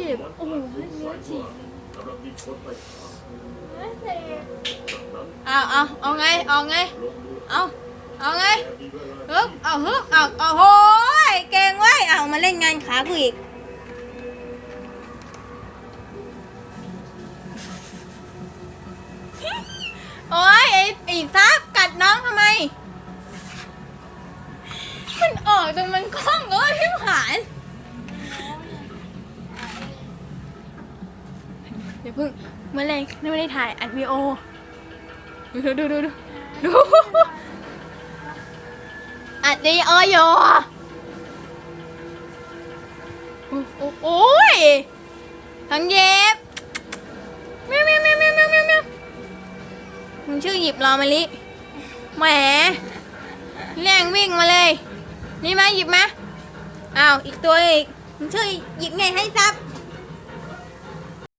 จ็บ โอ้โหเนื้อฉีกเอาเอาเอาไง เอาไง เอาเอาไงฮึบเอาฮึบเอาเอาโหยเก่งเว้ยเอามาเล่นงานขากูอีกโอ้ยไอ้ไอ้ซับกัดน้องทำไม มันออกจนมันคล้องเเดี๋ยวเพิ่งเมื่อไรไม่ได้ถ่ายอัดวีโอดูดูดูดูดูอัดวีโออยู่โอ้โอ้โอ้ยทั้งเย็บแมวแมวแมวแมวแมวแมวแมวมึงชื่อหยิบรอมาลิแหมแรงวิ่งมาเลย นี่มาหยิบมาอ้าวอีกตัวอีกมึงชื่อหยิบไงให้ซับ